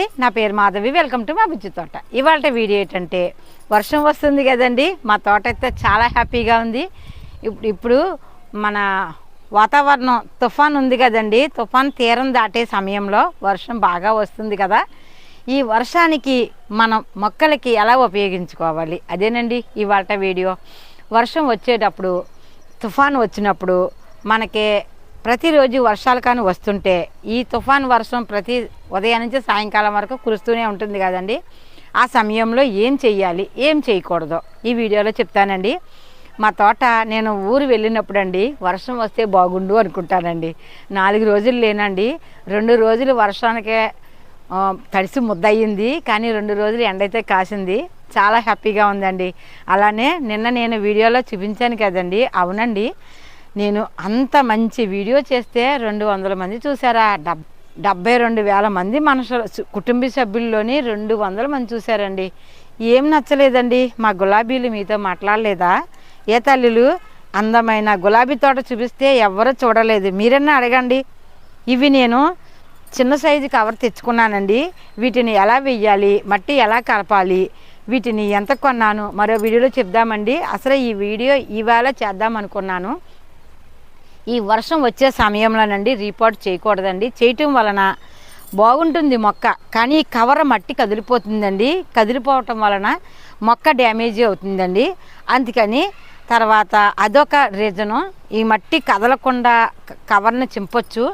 అండి. నా పేరు మాధవి. వెల్కమ్ టు మా బుజ్జి తోట. ఇవాళ వీడియో ఏంటంటే వర్షం వస్తుంది కదండి. మా తోట అయితే చాలా హ్యాపీగా ఉంది. ఇప్పుడు ఇప్పుడు మన వాతావరణం తుఫాన్ ఉంది కదండి. తుఫాన్ తీరం దాటే సమయంలో వర్షం బాగా వస్తుంది కదా. ఈ వర్షానికి మనం మొక్కలకి ఎలా ఉపయోగించుకోవాలి? అదేనండి ఇవాళ వీడియో. వర్షం వచ్చేటప్పుడు తుఫాన్ వచ్చినప్పుడు మనకి ప్రతిరోజు వర్షాలు కానీ వస్తుంటే ఈ తుఫాన్ వర్షం ప్రతి ఉదయం నుంచి సాయంకాలం వరకు కురుస్తూనే ఉంటుంది కదండి. ఆ సమయంలో ఏం చెయ్యాలి? ఏం చేయకూడదు? ఈ వీడియోలో చెప్తానండి. మా తోట నేను ఊరు వెళ్ళినప్పుడు అండి వర్షం వస్తే బాగుండు అనుకుంటానండి. నాలుగు రోజులు లేనండి. రెండు రోజులు వర్షానికే తడిసి ముద్దయింది. కానీ రెండు రోజులు ఎండ అయితే కాసింది. చాలా హ్యాపీగా ఉందండి. అలానే నిన్న నేను వీడియోలో చూపించాను కదండి. అవునండి. నేను అంత మంచి వీడియో చేస్తే రెండు వందల మంది చూసారా? డబ్ డెబ్బై రెండు వేల మంది మనుషులు కుటుంబ సభ్యుల్లోని రెండు వందల మంది చూశారండి ఏం నచ్చలేదండి? మా గులాబీలు మీతో మాట్లాడలేదా? ఏ తల్లులు అందమైన గులాబీ తోట చూపిస్తే ఎవరు చూడలేదు. మీరన్నా అడగండి. ఇవి నేను చిన్న సైజు కవర్ తెచ్చుకున్నానండి. వీటిని ఎలా వెయ్యాలి? మట్టి ఎలా కలపాలి? వీటిని ఎంత కొన్నాను? మరో వీడియోలో చెప్దామండి. అసలు ఈ వీడియో ఇవాళ చేద్దాం అనుకున్నాను ఈ వర్షం వచ్చే సమయంలోనండి రీపోర్ట్ చేయకూడదండి. చేయటం వలన బాగుంటుంది మొక్క. కానీ కవర కవర్ మట్టి కదిలిపోతుందండి. కదిలిపోవటం వలన మొక్క డ్యామేజ్ అవుతుందండి. అందుకని తర్వాత అదొక రీజను ఈ మట్టి కదలకుండా కవర్ను కవర్ని చింపొచ్చు.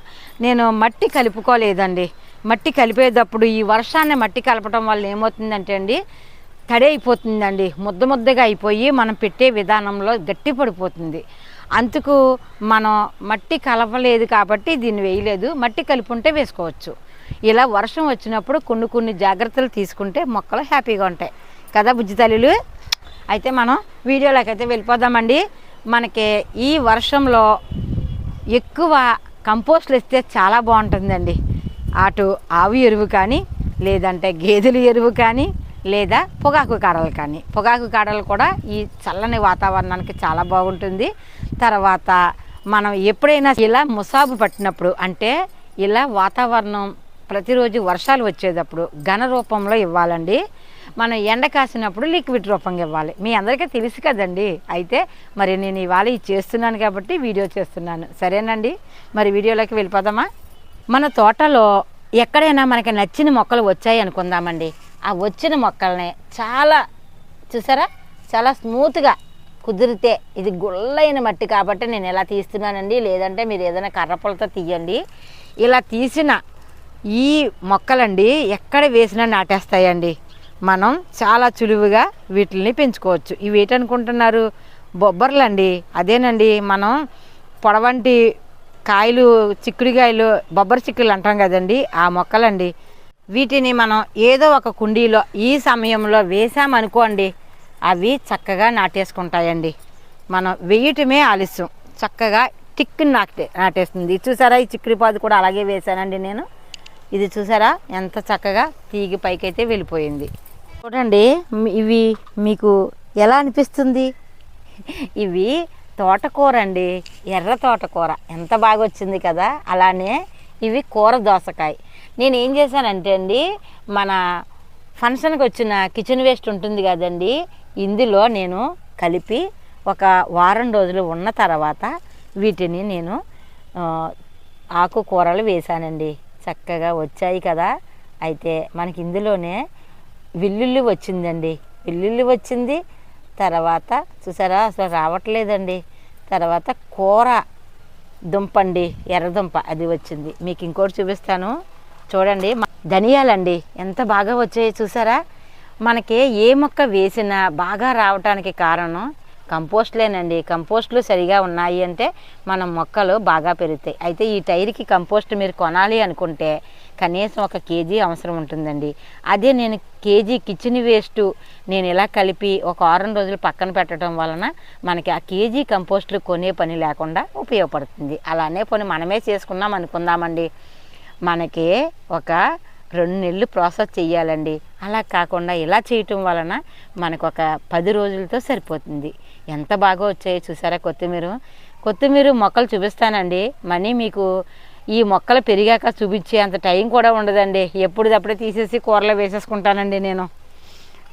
నేను మట్టి కలుపుకోలేదండి. మట్టి కలిపేటప్పుడు ఈ వర్షాన్ని మట్టి కలపడం వల్ల ఏమవుతుందంటే అండి తడి అయిపోతుందండి. ముద్ద ముద్దగా అయిపోయి మనం పెట్టే విధానంలో గట్టి పడిపోతుంది అందుకు మనం మట్టి కలపలేదు కాబట్టి దీన్ని వేయలేదు. మట్టి కలుపుంటే వేసుకోవచ్చు. ఇలా వర్షం వచ్చినప్పుడు కొన్ని కొన్ని జాగ్రత్తలు తీసుకుంటే మొక్కలు హ్యాపీగా ఉంటాయి. కదా బుజ్జి తల్లులు? అయితే మనం వీడియోలోకి అయితే వెళ్ళిపోదామండి. మనకి ఈ వర్షంలో ఎక్కువ కంపోస్ట్లు ఇస్తే చాలా బాగుంటుందండి. అటు ఆవు ఎరువు కానీ లేదంటే గేదెల ఎరువు కానీ లేదా పొగాకు కాడలు కానీ. పొగాకు కాడలు కూడా ఈ చల్లని వాతావరణానికి చాలా బాగుంటుంది. తర్వాత మనం ఎప్పుడైనా ఇలా ముసాబు పట్టినప్పుడు అంటే ఇలా వాతావరణం ప్రతిరోజు వర్షాలు వచ్చేటప్పుడు ఘన రూపంలో ఇవ్వాలండి. మనం ఎండ కాసినప్పుడు లిక్విడ్ రూపంగా ఇవ్వాలి. మీ అందరికీ తెలుసు కదండి. అయితే మరి నేను ఇవాళ ఇది చేస్తున్నాను కాబట్టి వీడియో చేస్తున్నాను. సరేనండి? మరి వీడియోలోకి వెళ్ళిపోదామా? మన తోటలో ఎక్కడైనా మనకి నచ్చిన మొక్కలు వచ్చాయి అనుకుందామండి. ఆ వచ్చిన మొక్కల్ని చాలా చూసారా? చాలా స్మూత్గా కుదిరితే ఇది గుళ్ళైన మట్టి కాబట్టి నేను ఇలా తీస్తున్నానండి? లేదంటే మీరు ఏదైనా కర్రపులతో తీయండి. ఇలా తీసిన ఈ మొక్కలండి ఎక్కడ వేసినా నాటేస్తాయండి. మనం చాలా చులువుగా వీటిని పెంచుకోవచ్చు. ఇవి ఏంటనుకుంటున్నారు? బొబ్బర్లండి. అదేనండి మనం పొడవంటి కాయలు చిక్కుడుకాయలు బొబ్బరి చిక్కులు అంటాం కదండి ఆ మొక్కలండి. వీటిని మనం ఏదో ఒక కుండీలో ఈ సమయంలో వేసామనుకోండి అవి చక్కగా నాటేసుకుంటాయండి. మనం వేయటమే ఆలస్యం. చక్కగా టిక్కుని నాటే నాటేస్తుంది. చూసారా? ఈ చిక్కుడు కూడా అలాగే వేసానండి నేను. ఇది చూసారా? ఎంత చక్కగా తీగి పైకైతే వెళ్ళిపోయింది. చూడండి ఇవి మీకు ఎలా అనిపిస్తుంది? ఇవి తోటకూర అండి ఎర్ర తోటకూర. ఎంత బాగా వచ్చింది కదా? అలానే ఇవి కూర దోసకాయ. నేను ఏం చేశానంటే అండి మన ఫంక్షన్కి వచ్చిన కిచెన్ వేస్ట్ ఉంటుంది కదండి ఇందులో నేను కలిపి ఒక వారం రోజులు ఉన్న తర్వాత వీటిని నేను ఆకుకూరలు వేశానండి. చక్కగా వచ్చాయి కదా. అయితే మనకి ఇందులోనే వెల్లుల్లి వచ్చిందండి. వెల్లుల్లి వచ్చింది. తర్వాత చూసారా? అసలు రావట్లేదండి. తర్వాత కూర దుంపండి ఎర్రదుంప అది వచ్చింది. మీకు ఇంకోటి చూపిస్తాను. చూడండి ధనియాలండి. ఎంత బాగా వచ్చాయి చూసారా? మనకి ఏ మొక్క వేసినా బాగా రావటానికి కారణం కంపోస్ట్లేనండి. కంపోస్ట్లు సరిగా ఉన్నాయి అంటే మన మొక్కలు బాగా పెరుగుతాయి. అయితే ఈ టైర్కి కంపోస్ట్ మీరు కొనాలి అనుకుంటే కనీసం ఒక కేజీ అవసరం ఉంటుందండి. అదే నేను కేజీ కిచెన్ వేస్ట్ నేను ఇలా కలిపి ఒక వారం రోజులు పక్కన పెట్టడం వలన మనకి ఆ కేజీ కంపోస్ట్లు కొనే పని లేకుండా ఉపయోగపడుతుంది. అలానే పని మనమే చేసుకున్నాం అనుకుందామండి. మనకి ఒక రెండు నెలలు ప్రాసెస్ చేయాలండి అలా కాకుండా ఇలా చేయటం వలన మనకు ఒక పది రోజులతో సరిపోతుంది. ఎంత బాగా వచ్చాయో చూసారా కొత్తిమీర? కొత్తిమీర మొక్కలు చూపిస్తానండి. మనీ మీకు ఈ మొక్కలు పెరిగాక చూపించే అంత టైం కూడా ఉండదండి. ఎప్పుడుదప్పుడే తీసేసి కూరలో వేసేసుకుంటానండి నేను.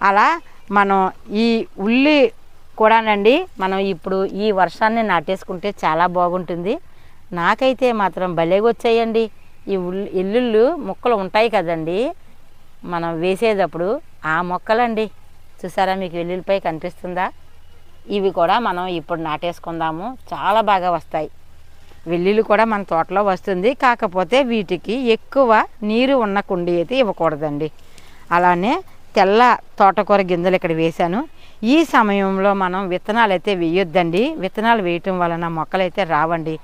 అలా మనం ఈ ఉల్లి కూడానండి మనం ఇప్పుడు ఈ వర్షాన్ని నాటేసుకుంటే చాలా బాగుంటుంది. నాకైతే మాత్రం భలేగా వచ్చాయండి ఈ ఉల్లి ఎల్లుళ్ళు మొక్కలు ఉంటాయి కదండి. మనం వేసేటప్పుడు ఆ మొక్కలండి. చూసారా మీకు వెల్లుల్లిపై కనిపిస్తుందా? ఇవి కూడా మనం ఇప్పుడు నాటేసుకుందాము. చాలా బాగా వస్తాయి. వెల్లుల్లి కూడా మన తోటలో వస్తుంది. కాకపోతే వీటికి ఎక్కువ నీరు ఉన్న కుండీ అయితే ఇవ్వకూడదండి. అలానే తెల్ల తోటకూర గింజలు ఇక్కడ వేశాను. ఈ సమయంలో మనం విత్తనాలు అయితే వేయొద్దండి. విత్తనాలు వేయటం వలన మొక్కలు అయితే రావండి.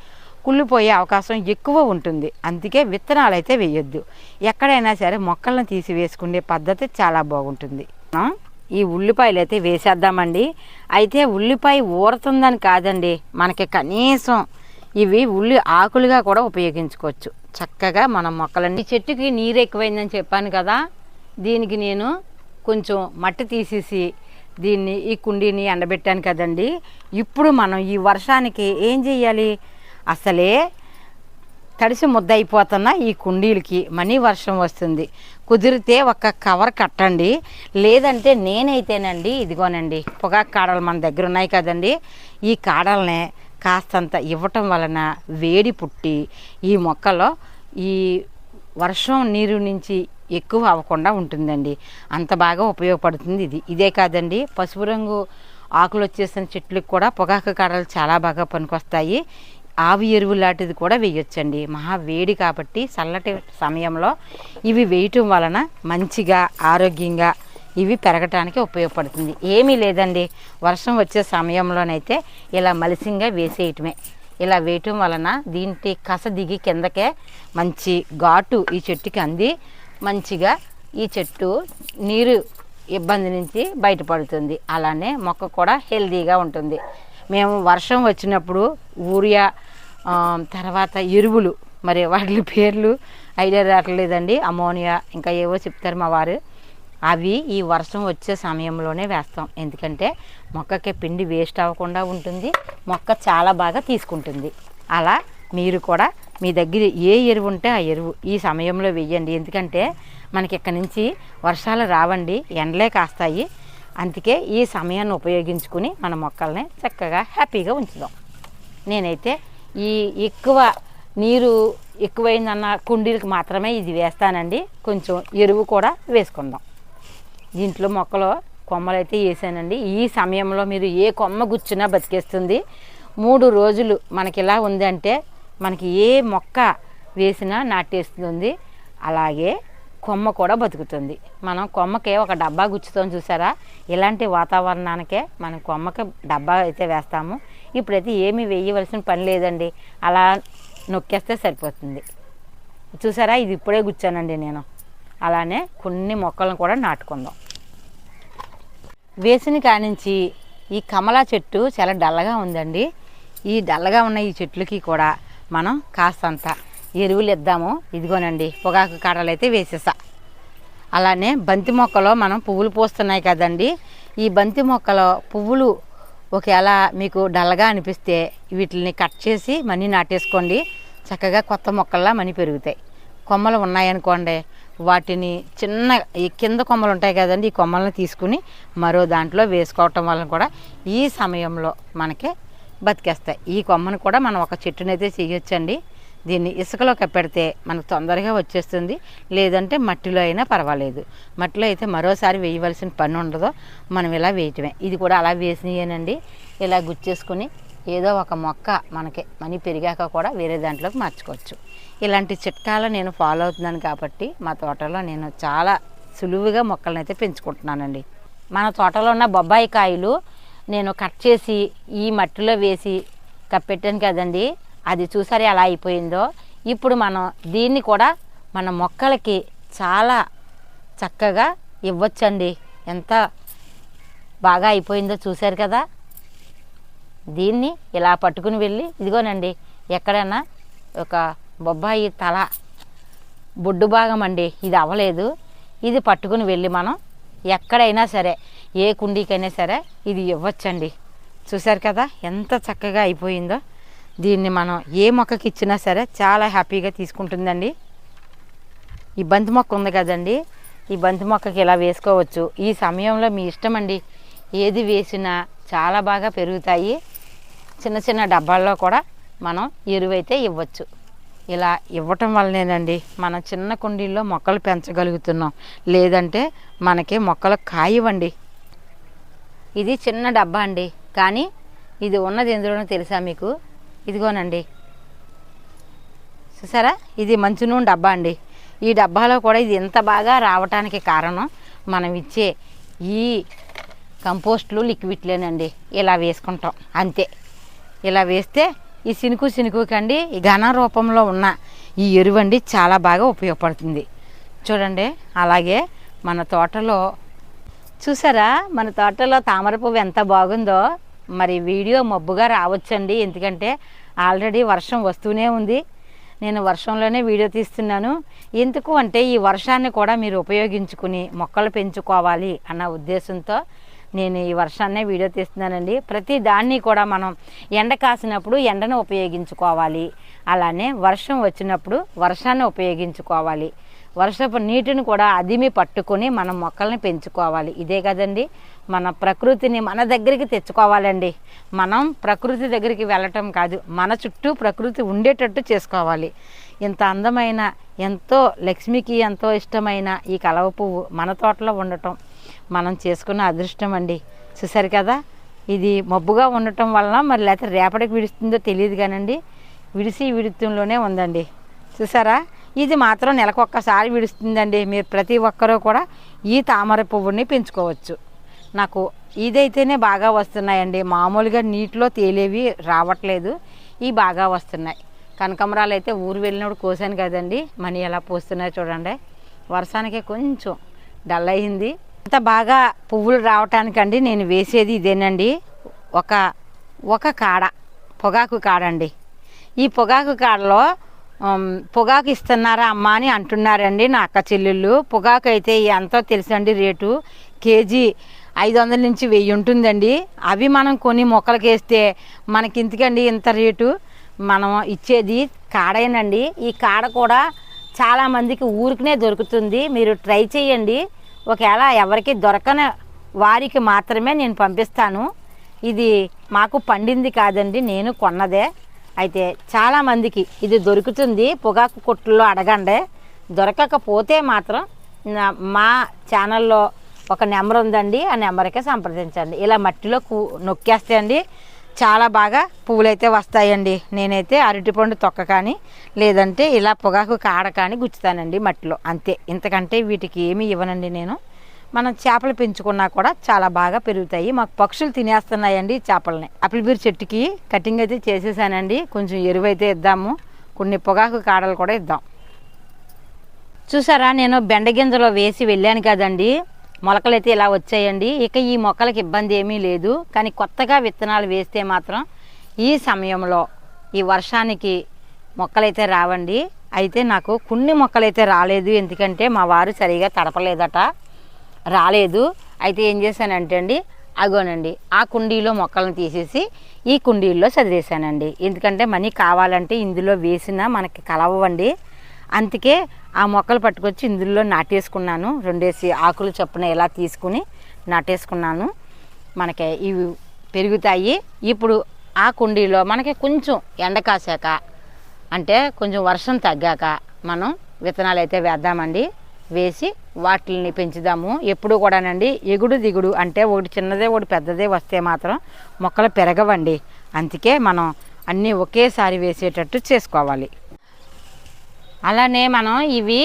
కుళ్ళిపోయే అవకాశం ఎక్కువ ఉంటుంది. అందుకే విత్తనాలు అయితే వేయొద్దు. ఎక్కడైనా సరే మొక్కలను తీసి వేసుకునే పద్ధతి చాలా బాగుంటుంది. ఈ ఉల్లిపాయలు అయితే వేసేద్దామండి. అయితే ఉల్లిపాయ ఊరుతుందని కాదండి. మనకి కనీసం ఇవి ఉల్లి ఆకులుగా కూడా ఉపయోగించుకోవచ్చు. చక్కగా మనం మొక్కలన్నీ చెట్టుకి నీరు ఎక్కువైందని చెప్పాను కదా. దీనికి నేను కొంచెం మట్టి తీసేసి దీన్ని ఈ కుండీని ఎండబెట్టాను కదండి. ఇప్పుడు మనం ఈ వర్షానికి ఏం చేయాలి? అసలే తడిసి ముద్దయిపోతున్న ఈ కుండీలకి మనీ వర్షం వస్తుంది. కుదిరితే ఒక కవర్ కట్టండి. లేదంటే నేనైతేనండి ఇదిగోనండి పొగాకు కాడలు మన దగ్గర ఉన్నాయి కదండి. ఈ కాడల్నే కాస్తంత ఇవ్వటం వలన వేడి పుట్టి ఈ మొక్కలో ఈ వర్షం నీరు నుంచి ఎక్కువ అవ్వకుండా ఉంటుందండి. అంత బాగా ఉపయోగపడుతుంది ఇది. ఇదే కాదండి పసుపు రంగు ఆకులు వచ్చేసిన చెట్లకు కూడా పొగాకు కాడలు చాలా బాగా పనికొస్తాయి. ఆవి ఎరువు లాంటిది కూడా వేయొచ్చండి. మహా వేడి కాబట్టి చల్లటి సమయంలో ఇవి వేయటం వలన మంచిగా ఆరోగ్యంగా ఇవి పెరగటానికి ఉపయోగపడుతుంది. ఏమీ లేదండి. వర్షం వచ్చే సమయంలోనైతే ఇలా మలిసింగా వేసేయటమే. ఇలా వేయటం వలన దీంటి కస దిగి కిందకే మంచి ఘాటు ఈ చెట్టుకి అంది. మంచిగా ఈ చెట్టు నీరు ఇబ్బంది నుంచి బయటపడుతుంది. అలానే మొక్క కూడా హెల్తీగా ఉంటుంది. మేము వర్షం వచ్చినప్పుడు యూరియా తర్వాత ఎరువులు మరి వాటి పేర్లు ఐడియా రావట్లేదండి. అమోనియా ఇంకా ఏవో చెప్తారు మా వారు. అవి ఈ వర్షం వచ్చే సమయంలోనే వేస్తాం. ఎందుకంటే మొక్కకి పిండి వేస్ట్ అవ్వకుండా ఉంటుంది. మొక్క చాలా బాగా తీసుకుంటుంది. అలా మీరు కూడా మీ దగ్గర ఏ ఎరువు ఉంటే ఆ ఎరువు ఈ సమయంలో వెయ్యండి ఎందుకంటే మనకి ఇక్కడ నుంచి వర్షాలు రావండి. ఎండలే కాస్తాయి. అందుకే ఈ సమయాన్ని ఉపయోగించుకుని మన మొక్కల్ని చక్కగా హ్యాపీగా ఉంచుదాం. నేనైతే ఈ ఎక్కువ నీరు ఎక్కువైందన్న కుండీలకు మాత్రమే ఇది వేస్తానండి. కొంచెం ఎరువు కూడా వేసుకుందాం. దీంట్లో మొక్కలు కొమ్మలు అయితే వేసానండి. ఈ సమయంలో మీరు ఏ కొమ్మ గుచ్చినా బతికేస్తుంది. మూడు రోజులు మనకి ఇలా ఉందంటే మనకి ఏ మొక్క వేసినా నాటేస్తుంది. అలాగే కొమ్మ కూడా బతుకుతుంది. మనం కొమ్మకి ఒక డబ్బా గుచ్చుతాం చూసారా? ఇలాంటి వాతావరణానికే మనం కొమ్మకి డబ్బా అయితే వేస్తాము. ఇప్పుడైతే ఏమీ వేయవలసిన పని లేదండి. అలా నొక్కేస్తే సరిపోతుంది. చూసారా? ఇది ఇప్పుడే గుచ్చానండి నేను. అలానే కొన్ని మొక్కలను కూడా నాటుకుందాం. వేసిన కానించి ఈ కమలా చెట్టు చాలా డల్లగా ఉందండి. ఈ డల్లగా ఉన్న ఈ చెట్లకి కూడా మనం కాస్తంత ఎరువులు ఇద్దాము ఇదిగోనండి పొగాకు కాడలు అయితే వేసేసా. అలానే బంతి మొక్కలో మనం పువ్వులు పూస్తున్నాయి కదండి. ఈ బంతి మొక్కలో పువ్వులు ఒకవేళ మీకు డల్గా అనిపిస్తే వీటిని కట్ చేసి మనీ నాటేసుకోండి. చక్కగా కొత్త మొక్కల్లా మనీ పెరుగుతాయి. కొమ్మలు ఉన్నాయనుకోండి వాటిని చిన్న ఈ కింద కొమ్మలు ఉంటాయి కదండి ఈ కొమ్మలను తీసుకుని మరో దాంట్లో వేసుకోవటం వలన కూడా ఈ సమయంలో మనకి బతికేస్తాయి. ఈ కొమ్మను కూడా మనం ఒక చెట్టునైతే చేయొచ్చండి. దీన్ని ఇసుకలో కప్పెడితే మనకు తొందరగా వచ్చేస్తుంది. లేదంటే మట్టిలో అయినా పర్వాలేదు. మట్టిలో అయితే మరోసారి వేయవలసిన పని ఉండదు. మనం ఇలా వేయటమే. ఇది కూడా అలా వేసినాయేనండి. ఇలా గుచ్చేసుకుని ఏదో ఒక మొక్క మనకి మనీ పెరిగాక కూడా వేరే దాంట్లోకి మార్చుకోవచ్చు. ఇలాంటి చిట్కాలు నేను ఫాలో అవుతున్నాను కాబట్టి మా తోటలో నేను చాలా సులువుగా మొక్కలను అయితే పెంచుకుంటున్నానండి. మన తోటలో ఉన్న బొబ్బాయి కాయలు నేను కట్ చేసి ఈ మట్టిలో వేసి కప్పెట్టాను కదండి. అది చూసారు ఎలా అయిపోయిందో? ఇప్పుడు మనం దీన్ని కూడా మన మొక్కలకి చాలా చక్కగా ఇవ్వచ్చండి. ఎంత బాగా అయిపోయిందో చూశారు కదా? దీన్ని ఇలా పట్టుకుని వెళ్ళి ఇదిగోనండి ఎక్కడైనా ఒక బొబ్బాయి తల బొడ్డు భాగం అండి ఇది అవ్వలేదు. ఇది పట్టుకుని వెళ్ళి మనం ఎక్కడైనా సరే ఏ కుండీకైనా సరే ఇది ఇవ్వచ్చండి. చూశారు కదా ఎంత చక్కగా అయిపోయిందో? దీన్ని మనం ఏ మొక్కకి ఇచ్చినా సరే చాలా హ్యాపీగా తీసుకుంటుందండి. ఈ బంతి మొక్క ఉంది కదండి ఈ బంతి మొక్కకి ఇలా వేసుకోవచ్చు. ఈ సమయంలో మీ ఇష్టం అండి ఏది వేసినా చాలా బాగా పెరుగుతాయి. చిన్న చిన్న డబ్బాల్లో కూడా మనం ఎరువైతే ఇవ్వచ్చు. ఇలా ఇవ్వటం వల్లనేనండి మన చిన్న కుండీల్లో మొక్కలు పెంచగలుగుతున్నాం. లేదంటే మనకి మొక్కలు కాయవండి. ఇది చిన్న డబ్బా అండి. కానీ ఇది ఉన్నది ఎందులోనో తెలుసా మీకు? ఇదిగోనండి. చూసారా? ఇది మంచి నూనె డబ్బా అండి. ఈ డబ్బాలో కూడా ఇది ఎంత బాగా రావటానికి కారణం మనం ఇచ్చే ఈ కంపోస్ట్లు లిక్విడ్లేనండి. ఇలా వేసుకుంటాం. అంతే. ఇలా వేస్తే ఈ సినుకు సినుకుకండి ఈ ఘన రూపంలో ఉన్న ఈ ఎరువండి చాలా బాగా ఉపయోగపడుతుంది. చూడండి. అలాగే మన తోటలో చూసారా? మన తోటలో తామర పువ్వు ఎంత బాగుందో? మరి వీడియో మబ్బుగా రావచ్చండి. ఎందుకంటే ఆల్రెడీ వర్షం వస్తూనే ఉంది. నేను వర్షంలోనే వీడియో తీస్తున్నాను. ఎందుకు అంటే ఈ వర్షాన్ని కూడా మీరు ఉపయోగించుకుని మొక్కలు పెంచుకోవాలి అన్న ఉద్దేశంతో నేను ఈ వర్షాన్నే వీడియో తీస్తున్నానండి. ప్రతి దాన్ని కూడా మనం ఎండ కాసినప్పుడు ఎండను ఉపయోగించుకోవాలి. అలానే వర్షం వచ్చినప్పుడు వర్షాన్ని ఉపయోగించుకోవాలి. వర్షపు నీటిని కూడా అదిమి పట్టుకొని మనం మొక్కల్ని పెంచుకోవాలి. ఇదే కదండి. మన ప్రకృతిని మన దగ్గరికి తెచ్చుకోవాలండి. మనం ప్రకృతి దగ్గరికి వెళ్ళటం కాదు మన చుట్టూ ప్రకృతి ఉండేటట్టు చేసుకోవాలి. ఇంత అందమైన ఎంతో లక్ష్మికి ఎంతో ఇష్టమైన ఈ కలవ పువ్వు మన తోటలో ఉండటం మనం చేసుకున్న అదృష్టం అండి. చూసారు కదా? ఇది మబ్బుగా ఉండటం వలన మరి లేకపోతే రేపటికి విడుస్తుందో తెలియదు కానండి. విడిసి విడుతుంలోనే ఉందండి. చూసారా ఇది మాత్రం నెలకు ఒక్కసారి విడుస్తుందండి. మీరు ప్రతి ఒక్కరూ కూడా ఈ తామర పువ్వుని పెంచుకోవచ్చు. నాకు ఇదైతేనే బాగా వస్తున్నాయండి. మామూలుగా నీటిలో తేలేవి రావట్లేదు. ఇవి బాగా వస్తున్నాయి. కనకమరాలు అయితే ఊరు వెళ్ళినప్పుడు కోసాను కదండి. మనీ ఎలా పోస్తున్నాయో చూడండి. వర్షానికి కొంచెం డల్ అయింది. అంత బాగా పువ్వులు రావటానికండి నేను వేసేది ఇదేనండి. ఒక ఒక కాడ పొగాకు కాడండి. ఈ పొగాకు కాడలో పొగాకు ఇస్తున్నారా అమ్మ అని అంటున్నారండి నా అక్క చెల్లెళ్ళు. పొగాకు అయితే ఎంతో తెలుసండి రేటు? కేజీ ఐదు వందల నుంచి వెయ్యి ఉంటుందండి. అవి మనం కొని మొక్కలకి వేస్తే మనకి ఇంతకండి ఇంత రేటు? మనం ఇచ్చేది కాడేనండి. ఈ కాడ కూడా చాలామందికి ఊరికనే దొరుకుతుంది. మీరు ట్రై చేయండి. ఒకవేళ ఎవరికి దొరకని వారికి మాత్రమే నేను పంపిస్తాను. ఇది మాకు పండింది కాదండి నేను కొన్నదే. అయితే చాలామందికి ఇది దొరుకుతుంది. పొగాకు కొట్టుల్లో అడగండి. దొరకకపోతే మాత్రం నా- మా ఛానల్లో ఒక నెంబర్ ఉందండి ఆ నెంబర్కే సంప్రదించండి. ఇలా మట్టిలో కూ నొక్కేస్తే అండి చాలా బాగా పువ్వులు అయితే వస్తాయండి. నేనైతే అరటిపండు తొక్క కానీ లేదంటే ఇలా పొగాకు కాడ కానీ గుచ్చుతానండి మట్టిలో. అంతే. ఇంతకంటే వీటికి ఏమీ ఇవ్వనండి నేను. మనం చేపలు పెంచుకున్నా కూడా చాలా బాగా పెరుగుతాయి. మాకు పక్షులు తినేస్తున్నాయండి చేపలని. ఆపిల్ చెట్టుకి కటింగ్ అయితే చేసేసానండి. కొంచెం ఎరువు అయితే ఇద్దాము. కొన్ని పొగాకు కాడలు కూడా ఇద్దాం. చూసారా? నేను బెండ గింజలో వేసి వెళ్ళాను కదండి. మొలకలు అయితే ఇలా వచ్చాయండి. ఇక ఈ మొక్కలకి ఇబ్బంది ఏమీ లేదు. కానీ కొత్తగా విత్తనాలు వేస్తే మాత్రం ఈ సమయంలో ఈ వర్షానికి మొక్కలైతే రావండి. అయితే నాకు కొన్ని మొక్కలైతే రాలేదు. ఎందుకంటే మా వారు సరిగా తడపలేదట. రాలేదు. అయితే ఏం చేశానంటే అండి అగోనండి ఆ కుండీలో మొక్కలను తీసేసి ఈ కుండీల్లో చదివేశానండి. ఎందుకంటే మనీ కావాలంటే ఇందులో వేసినా మనకి కలవండి అందుకే ఆ మొక్కలు పట్టుకొచ్చి ఇందులో నాటేసుకున్నాను. రెండేసి ఆకులు చొప్పున ఇలా తీసుకుని నాటేసుకున్నాను. మనకి ఇవి పెరుగుతాయి. ఇప్పుడు ఆ కుండీలో మనకి కొంచెం ఎండ కాసాక అంటే కొంచెం వర్షం తగ్గాక మనం విత్తనాలు అయితే వేద్దామండి. వేసి వాటిని పెంచుదాము. ఎప్పుడు కూడానండి ఎగుడు దిగుడు అంటే ఒకటి చిన్నదే ఒకటి పెద్దదే వస్తే మాత్రం మొక్కలు పెరగవండి. అందుకే మనం అన్నీ ఒకేసారి వేసేటట్టు చేసుకోవాలి. అలానే మనం ఇవి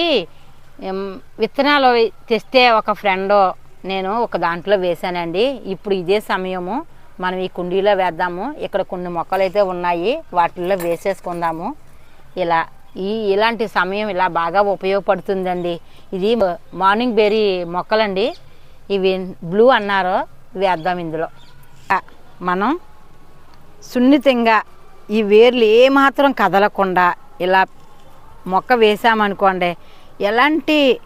విత్తనాలు తెస్తే ఒక ఫ్రెండ్ నేను ఒక దాంట్లో వేశానండి. ఇప్పుడు ఇదే సమయము మనం ఈ కుండీలో వేద్దాము. ఇక్కడ కొన్ని మొక్కలు అయితే ఉన్నాయి వాటిల్లో వేసేసుకుందాము. ఇలా ఈ ఇలాంటి సమయం ఇలా బాగా ఉపయోగపడుతుందండి. ఇది మార్నింగ్ బెర్రీ మొక్కలండి. ఇవి బ్లూ అన్నారు వేద్దాం ఇందులో. మనం సున్నితంగా ఈ వేర్లు ఏమాత్రం కదలకుండా ఇలా మొక్క వేసామనుకోండి ఎలాంటి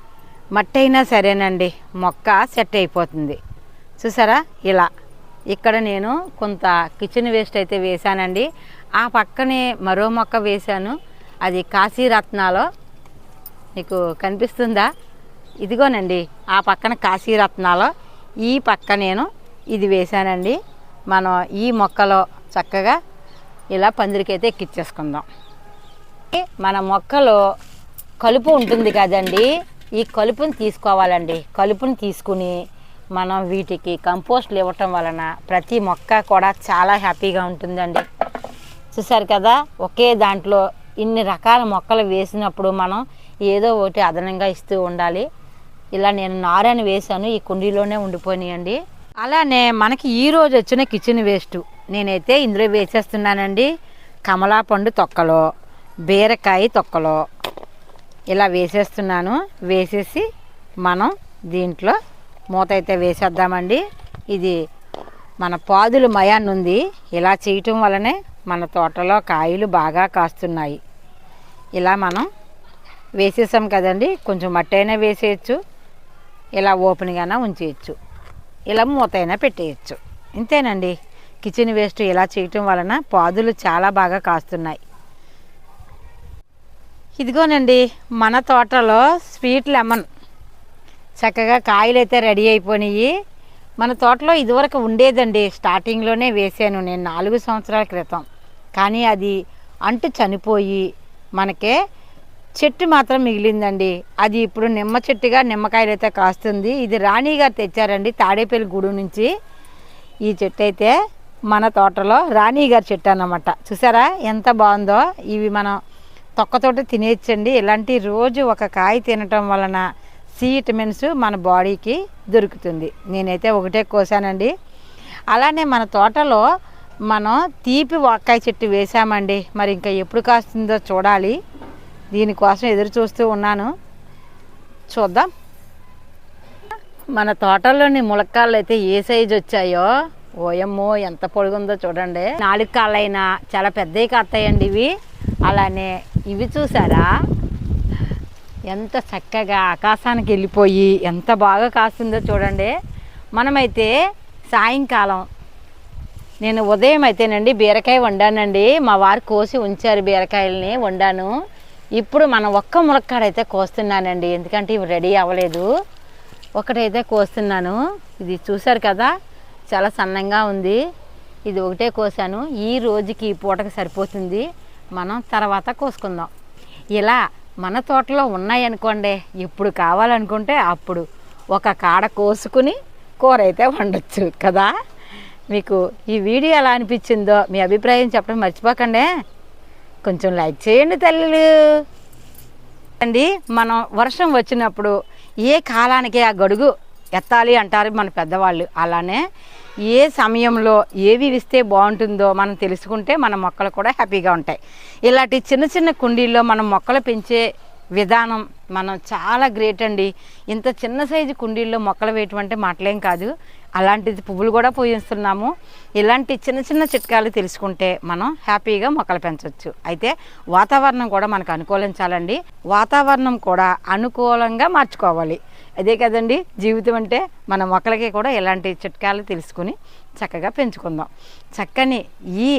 మట్టి అయినా సరేనండి మొక్క సెట్ అయిపోతుంది. చూసారా? ఇలా. ఇక్కడ నేను కొంత కిచెన్ వేస్ట్ అయితే వేశానండి ఆ పక్కనే మరో మొక్క వేశాను. అది కాశీరత్నాలో. మీకు కనిపిస్తుందా? ఇదిగోనండి ఆ పక్కన కాశీరత్నాలో. ఈ పక్క నేను ఇది వేశానండి. మనం ఈ మొక్కలో చక్కగా ఇలా పందిరికైతే ఎక్కిచ్చేసుకుందాం. మన మొక్కలో కలుపు ఉంటుంది కదండి. ఈ కలుపుని తీసుకోవాలండి. కలుపుని తీసుకుని మనం వీటికి కంపోస్ట్లు ఇవ్వటం వలన ప్రతి మొక్క కూడా చాలా హ్యాపీగా ఉంటుందండి. చూసారు కదా? ఒకే దాంట్లో ఇన్ని రకాల మొక్కలు వేసినప్పుడు మనం ఏదో ఒకటి అదనంగా ఇస్తూ ఉండాలి. ఇలా నేను నారని వేశాను. ఈ కుండీలోనే ఉండిపోయినాయండి. అలానే మనకి ఈ రోజు వచ్చిన కిచెన్ వేస్ట్ నేనైతే ఇందులో వేసేస్తున్నానండి. కమలా పండు తొక్కలో. బీరకాయ తొక్కలో. ఇలా వేసేస్తున్నాను. వేసేసి మనం దీంట్లో మూత అయితే వేసేద్దామండి. ఇది మన పాదులు మయాన్ని ఉంది ఇలా చేయటం వలనే మన తోటలో కాయలు బాగా కాస్తున్నాయి. ఇలా మనం వేసేసాం కదండి. కొంచెం మట్టి అయినా వేసేయచ్చు. ఇలా ఓపెన్గానే ఉంచేయచ్చు. ఇలా మూత అయినా పెట్టేయచ్చు. ఇంతేనండి. కిచెన్ వేస్ట్ ఇలా చేయటం వలన పాదులు చాలా బాగా కాస్తున్నాయి. ఇదిగోనండి మన తోటలో స్వీట్ లెమన్. చక్కగా కాయలు అయితే రెడీ అయిపోయినాయి. మన తోటలో ఇదివరకు ఉండేదండి స్టార్టింగ్లోనే వేసాను నేను నాలుగు సంవత్సరాల క్రితం. కానీ అది అంటు చనిపోయి మనకే చెట్టు మాత్రం మిగిలిందండి. అది ఇప్పుడు నిమ్మ చెట్టుగా నిమ్మకాయలు అయితే కాస్తుంది. ఇది రాణి గారు తెచ్చారండి తాడేపల్లి గూడు నుంచి. ఈ చెట్టు అయితే మన తోటలో రాణి గారి చెట్టు అన్నమాట. చూసారా ఎంత బాగుందో? ఇవి మనం తొక్కతోటి తినేయచ్చండి ఇలాంటి రోజు ఒక కాయ తినటం వలన సి విటమిన్స్ మన బాడీకి దొరుకుతుంది. నేనైతే ఒకటే కోసానండి. అలానే మన తోటలో మనం తీపి వాక్కాయ చెట్టు వేసామండి. మరి ఇంకా ఎప్పుడు కాస్తుందో చూడాలి. దీనికోసం ఎదురు చూస్తూ ఉన్నాను. చూద్దాం. మన తోటలోని ములక్కాళ్ళు అయితే ఏ సైజు వచ్చాయో? ఓయమ్మో ఎంత పొడుగుందో చూడండి. నాలుగు కాళ్ళైనా చాలా పెద్దవి కాస్తాయండి ఇవి. అలానే ఇవి చూసారా? ఎంత చక్కగా ఆకాశానికి వెళ్ళిపోయి ఎంత బాగా కాస్తుందో చూడండి. మనమైతే సాయంకాలం నేను ఉదయం అయితేనండి బీరకాయ వండానండి. మా వారు కోసి ఉంచారు బీరకాయలని వండాను. ఇప్పుడు మనం ఒక్క ములక్కాడైతే కోస్తున్నానండి ఎందుకంటే ఇవి రెడీ అవ్వలేదు. ఒకటైతే కోస్తున్నాను. ఇది చూసారు కదా చాలా సన్నంగా ఉంది. ఇది ఒకటే కోసాను. ఈ రోజుకి ఈ పూటకి సరిపోతుంది. మనం తర్వాత కోసుకుందాం. ఇలా మన తోటలో ఉన్నాయనుకోండి ఎప్పుడు కావాలనుకుంటే అప్పుడు ఒక కాడ కోసుకుని కూర అయితే వండొచ్చు కదా? మీకు ఈ వీడియో ఎలా అనిపించిందో మీ అభిప్రాయం చెప్పడం మర్చిపోకండి. కొంచెం లైక్ చేయండి తల్లులు. అండి మనం వర్షం వచ్చినప్పుడు ఏ కాలానికి ఆ గడుగు ఎత్తాలి అంటారు మన పెద్దవాళ్ళు. అలానే ఏ సమయంలో ఏవి ఇస్తే బాగుంటుందో మనం తెలుసుకుంటే మన మొక్కలు కూడా హ్యాపీగా ఉంటాయి. ఇలాంటి చిన్న చిన్న కుండీల్లో మనం మొక్కలు పెంచే విధానం మనం చాలా గ్రేట్ అండి. ఇంత చిన్న సైజు కుండీల్లో మొక్కలు వేయటం అంటే మాటలేం కాదు. అలాంటిది పువ్వులు కూడా పూజిస్తున్నాము. ఇలాంటి చిన్న చిన్న చిట్కాలు తెలుసుకుంటే మనం హ్యాపీగా మొక్కలు పెంచవచ్చు అయితే వాతావరణం కూడా మనకు అనుకూలించాలండి. వాతావరణం కూడా అనుకూలంగా మార్చుకోవాలి. అదే కదండి జీవితం అంటే మన మొక్కలకి కూడా ఇలాంటి చిట్కాలు తెలుసుకుని చక్కగా పెంచుకుందాం. చక్కని ఈ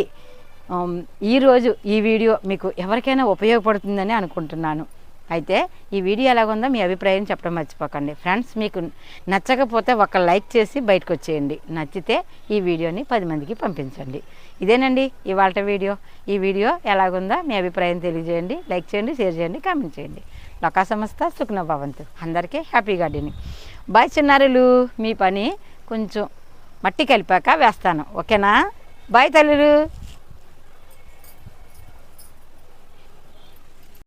ఈరోజు ఈ వీడియో మీకు ఎవరికైనా ఉపయోగపడుతుందని అనుకుంటున్నాను. అయితే ఈ వీడియో ఎలాగుందో మీ అభిప్రాయం చెప్పడం మర్చిపోకండి. ఫ్రెండ్స్ మీకు నచ్చకపోతే ఒక లైక్ చేసి బయటకు వచ్చేయండి. నచ్చితే ఈ వీడియోని పది మందికి పంపించండి. ఇదేనండి ఇవాళ వీడియో. ఈ వీడియో ఎలాగుందో మీ అభిప్రాయం తెలియజేయండి. లైక్ చేయండి షేర్ చేయండి కామెంట్ చేయండి. లకా సంస్థ సుఖ్న భవంతు అందరికీ హ్యాపీ గార్డెనింగ్. బాయ్ చిన్నారులు మీ పని కొంచెం మట్టి కలిపాక వేస్తాను. ఓకేనా? బాయ్ తల్లులు.